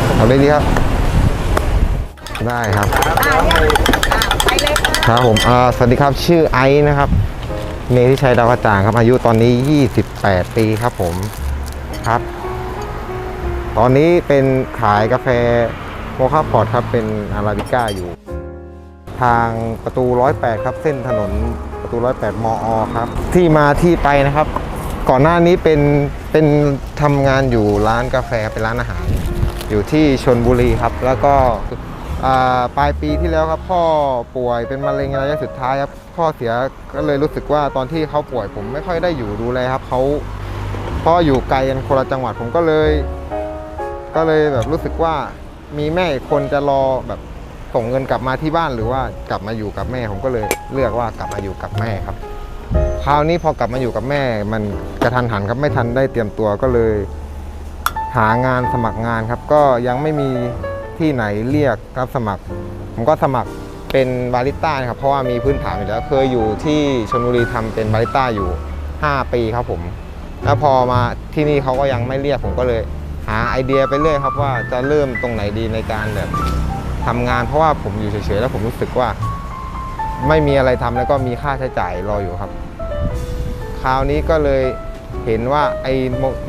พี่องค์ครับเอาเลยดีครับ ได้ครับครับผมอ่าสวัสดีครับชื่อไอซ์นะครับ เมธิชัยดาวกระจ่างครับ อายุตอนนี้ 28 ปีครับผมครับ ตอนนี้เป็นขายกาแฟโมคาพอร์ตครับเป็นอาราบิก้าอยู่ ทางประตู 108 ครับ เส้นถนนประตู 108 มอครับ ที่มาที่ไปนะครับ ก่อนหน้านี้เป็นเป็นทำงานอยู่ร้านกาแฟเป็นร้านอาหาร อยู่ที่ชนบุรีครับ แล้วก็ปลายปีที่แล้วครับพ่อป่วยเป็นมะเร็งระยะสุดท้ายครับพ่อเสียก็เลยรู้สึกว่าตอนที่เขาป่วยผมไม่ค่อยได้อยู่ดูแลครับเขาพ่ออยู่ไกลกันคนละจังหวัดผมก็เลย ก็เลยแบบรู้สึกว่ามีแม่คนจะรอแบบส่งเงินกลับมาที่บ้านหรือว่ากลับมาอยู่กับแม่ผมก็เลยเลือกว่ากลับมาอยู่กับแม่ครับ คราวนี้พอกลับมาอยู่กับแม่ มันกระทันหันครับไม่ทันได้เตรียมตัวก็เลย หางานสมัครงานครับ ก็ยังไม่มีที่ไหนเรียกรับสมัคร ผมก็สมัครเป็นบาริสต้าครับเพราะว่ามีพื้นฐานอยู่แล้วเคยอยู่ที่ชลบุรีทำเป็นบาริสต้าอยู่ 5 ปีครับผม แล้วพอมาที่นี่เขาก็ยังไม่เรียกผมก็เลย หาไอเดียไปเรื่อยครับว่าจะเริ่มตรงไหนดีในการแบบทำงาน เพราะว่าผมอยู่เฉยๆแล้วผมรู้สึกว่า ไม่มีอะไรทำแล้วก็มีค่าใช้จ่ายรออยู่ครับ คราวนี้ก็เลย เห็นว่าไอ้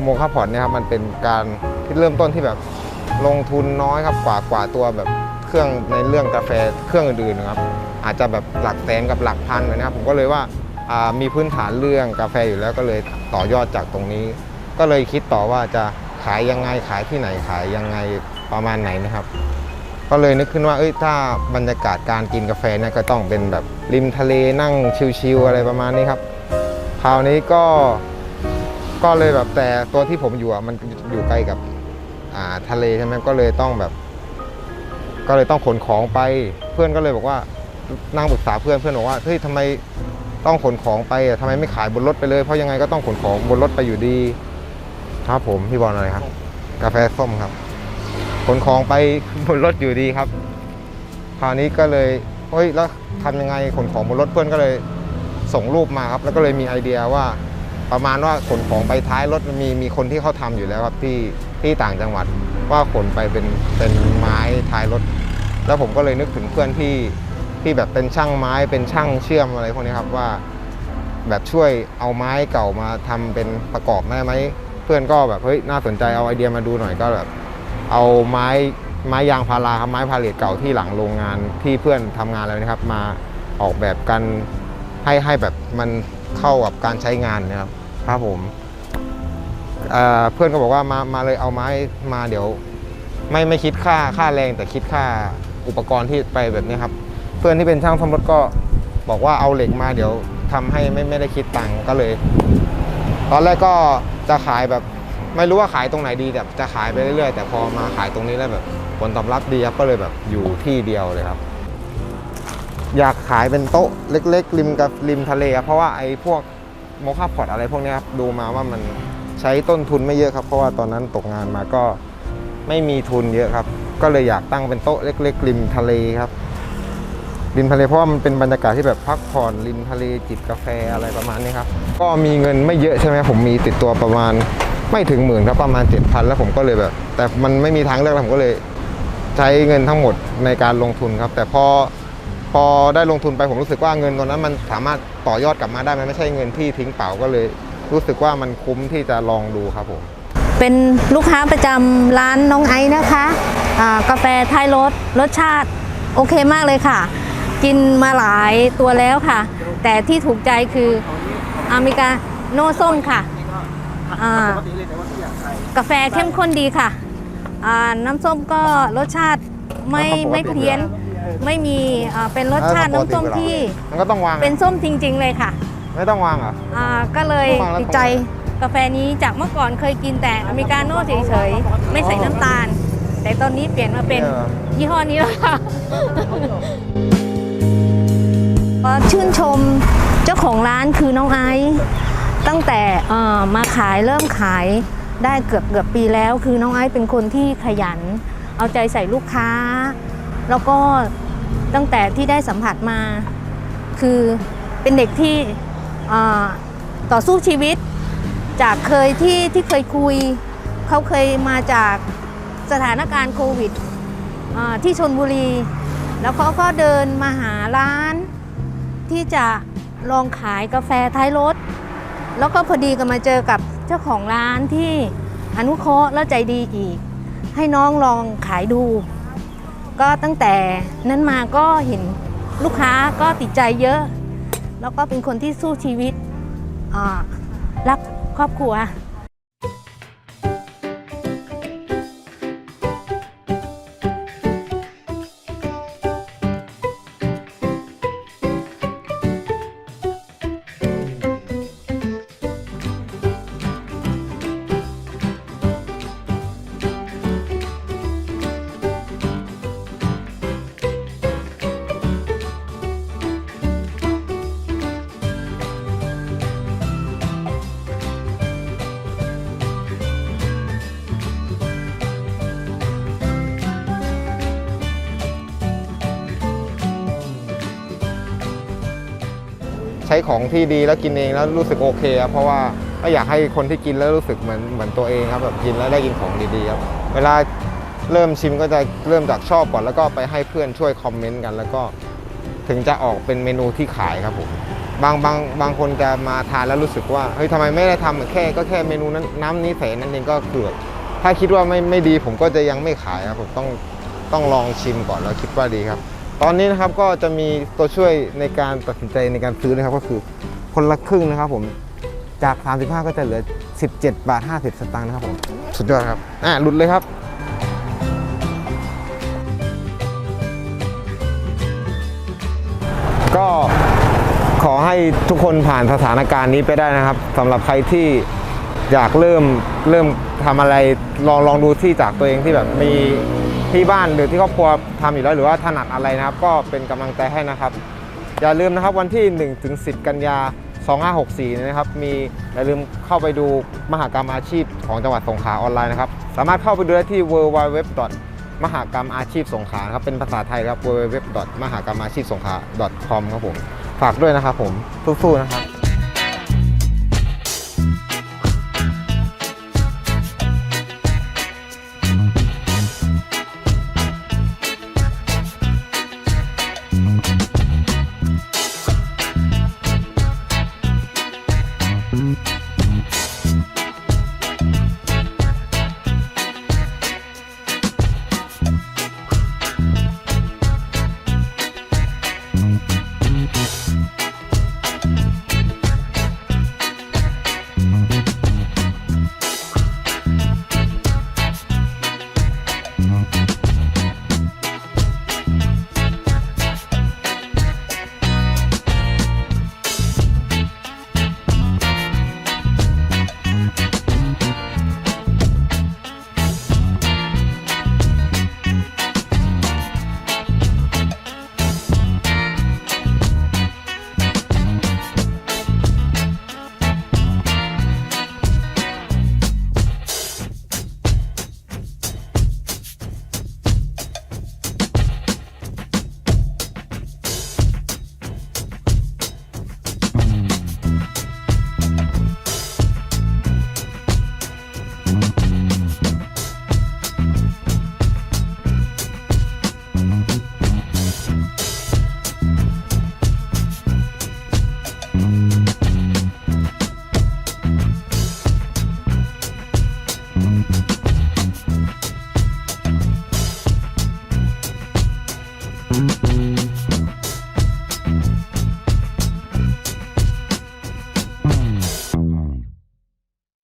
โมคาพอร์ตเนี่ยครับมันเป็นการที่เริ่มต้นที่แบบลงทุนน้อยครับกว่ากว่าตัวแบบเครื่องในเรื่องกาแฟเครื่องอื่นๆนะครับอาจจะแบบหลักแสนกับหลักพันเลยนะครับผมก็เลยว่าอ่ามีพื้นฐานเรื่องกาแฟอยู่แล้วก็เลยต่อยอดจากตรงนี้ ก็เลยคิดต่อว่าจะขายยังไงขายที่ไหนขายยังไงประมาณไหนนะครับ ก็เลยนึกขึ้นว่าเอ้ยถ้าบรรยากาศการกินกาแฟเนี่ยก็ต้องเป็นแบบริมทะเลนั่งชิลๆอะไรประมาณนี้ครับคราวนี้ก็ ก็เลยแบบแต่ตัวที่ผมอยู่อะมันอยู่ใกล้กับอ่าทะเลใช่ไหมก็เลยต้องแบบ ก็เลยต้องขนของไป เพื่อนก็เลยบอกว่านั่งปรึกษาเพื่อนเพื่อนบอกว่าเฮ้ยทำไมต้องขนของไปอะทำไมไม่ขายบนรถไปเลยเพราะยังไงก็ต้องขนของบนรถไปอยู่ดี ครับผมพี่บอลอะไรครับ กาแฟส้มครับ ขนของไปบนรถอยู่ดีครับ คราวนี้ก็เลยเฮ้ยแล้วทำยังไงขนของบนรถเพื่อนก็เลยส่งรูปมาครับ แล้วก็เลยมีไอเดียว่า ประมาณว่าขนของไปท้ายรถมีมีคนที่เขาทำอยู่แล้วครับที่ที่ต่างจังหวัดว่าขนไปเป็นเป็นไม้ท้ายรถ แล้วผมก็เลยนึกถึงเพื่อนที่ที่แบบเป็นช่างไม้เป็นช่างเชื่อมอะไรพวกนี้ครับว่า แบบช่วยเอาไม้เก่ามาทำเป็นประกอบได้ไหมเพื่อนก็แบบเฮ้ยน่าสนใจเอาไอเดียมาดูหน่อยก็แบบเอาไม้ไม้ยางพาราครับไม้พาเลทเก่าที่หลังโรงงานที่เพื่อนทำงานแล้วนะครับ มาออกแบบกันให้ให้แบบมันเข้ากับการใช้งานนะครับ ครับผมเเพื่อนก็บอกว่ามามาเลยเอาไม้มาเดี๋ยว ไม่ไม่คิดค่าค่าแรงแต่คิดค่าอุปกรณ์ที่ไปแบบนี้ครับ เพื่อนที่เป็นช่างซ่อมรถก็บอกว่าเอาเหล็กมาเดี๋ยวทำให้ไม่ไม่ได้คิดตังค์ก็เลย ตอนแรกก็จะขายแบบ ไม่รู้ว่าขายตรงไหนดีแต่จะขายไปเรื่อยๆ แต่พอมาขายตรงนี้แล้วแบบผลตอบรับดีครับก็เลยแบบอยู่ที่เดียวเลยครับ อยากขายเป็นโต๊ะเล็ก ๆ ริมกับริมทะเลครับเพราะว่าไอ้พวก โมคาพอตอะไรพวกนี้ครับดูมาว่ามันใช้ต้นทุนไม่เยอะครับ เพราะว่าตอนนั้นตกงานมาก็ไม่มีทุนเยอะครับ ก็เลยอยากตั้งเป็นโต๊ะเล็ก ๆ ริมทะเลครับ ริมทะเลเพราะว่ามันเป็นบรรยากาศที่แบบพักผ่อนริมทะเลจิบกาแฟอะไรประมาณนี้ครับ ก็มีเงินไม่เยอะใช่ไหมผมมีติดตัวประมาณไม่ถึงหมื่นครับประมาณ 7,000 แล้วผมก็เลยแบบ แต่มันไม่มีทางเลือกผมก็เลย ใช้เงินทั้งหมดในการลงทุนครับ แต่พอ พอได้ลงทุนไปผมรู้สึกว่าเงินตรงนั้นมันสามารถต่อยอดกลับมาได้มันไม่ใช่เงินที่ทิ้งเปล่าก็เลย รู้สึกว่ามันคุ้มที่จะลองดูครับผมเป็นลูกค้าประจำร้านน้องไอซ์นะคะอ่ากาแฟไทยรสรสชาติโอเคมากเลยค่ะ กินมาหลายตัวแล้วค่ะ แต่ที่ถูกใจคืออเมริกาโน่ส้มค่ะกาแฟเข้มข้นดีค่ะ น้ำส้มก็รสชาติไม่ไม่เพี้ยน ไม่มีอ่าเป็นรสชาติน้ำส้มที่มันก็ต้องวางเป็นส้มจริง ๆ เลยค่ะ ไม่ต้องวางเหรอะ อ่าก็เลยฟังแล้ว ติดใจกาแฟนี้จากเมื่อก่อนเคยกินแต่อเมริกาโน่เฉยๆ ไม่ใส่น้ำตาล แต่ตอนนี้เปลี่ยนมาเป็นยี่ห้อนี้แล้วค่ะก็ชื่นชมเจ้าของร้านคือน้องไอซ์ตั้งแต่เอ่อมาขายเริ่มขายได้เกือบเกือบปีแล้ว คือน้องไอซ์เป็นคนที่ขยัน เอาใจใส่ลูกค้า แล้วก็ตั้งแต่ที่ได้สัมผัสมา คือเป็นเด็กที่ต่อสู้ชีวิต จากเคยที่ที่เคยคุย เขาเคยมาจากสถานการณ์โควิดที่ชนบุรี แล้วเขาก็เดินมาหาร้าน ที่จะลองขายกาแฟท้ายรถ แล้วก็พอดีก็มาเจอกับเจ้าของร้านที่อนุเคราะห์แล้วใจดีอีก ให้น้องลองขายดู ก็ตั้งแต่นั้นมาก็เห็นลูกค้าก็ติดใจเยอะ แล้วก็เป็นคนที่สู้ชีวิตรักครอบครัว ช้ของที่ดีแล้วกินเองแล้วรู้สึกโอเคครับเพราะว่าก็อยากให้คนที่กินแล้วรู้สึกเหมือนเหมือนตัวเองครับแบบกินแล้วได้กินของดีๆครับเวลาเริ่มชิมก็จะเริ่มจากชอบก่อนแล้วก็ไปให้เพื่อนช่วยคอมเมนต์กัน แล้วก็ถึงจะออกเป็นเมนูที่ขายครับผมบางบางบางคนจะมาทานแล้วรู้สึกว่าเฮ้ยทำไมไม่ได้ทำแค่ ก็แค่เมนูนั้นน้ำนี้ใส่นั่นเองก็คือบถ้าคิดว่าไม่ไม่ดีผมก็จะยังไม่ขายครับผมต้องต้องลองชิมก่อนแล้วคิดว่าดีครับ ตอนนี้นะครับก็จะมีตัวช่วยในการตัดสินใจในการซื้อนะครับ ก็คือคนละครึ่งนะครับผมจาก 35 ก็จะเหลือ 17 บาท 50 สตางค์นะครับผมสุดยอดครับอะหลุดเลยครับก็ขอให้ทุกคนผ่านสถานการณ์นี้ไปได้นะครับสำหรับใครที่อยากเริ่มเริ่ม ทำอะไรลองลองดูที่จากตัวเองที่แบบมีที่บ้านหรือที่ครอบครัวทำอยู่แล้วหรือว่าถนัดอะไรนะครับ ก็เป็นกำลังใจให้นะครับ อย่าลืมนะครับวันที่1ถึง10กันยา 2564 นะครับ มีอย่าลืมเข้าไปดูมหากรรมอาชีพของจังหวัดสงขลาออนไลน์นะครับ สามารถเข้าไปดูได้ที่ www. มหากรรมอาชีพสงขลาครับเป็นภาษาไทยครับ www. มหากรรมอาชีพสงขลา .com ครับผม ฝากด้วยนะครับผมสู้ๆนะครับ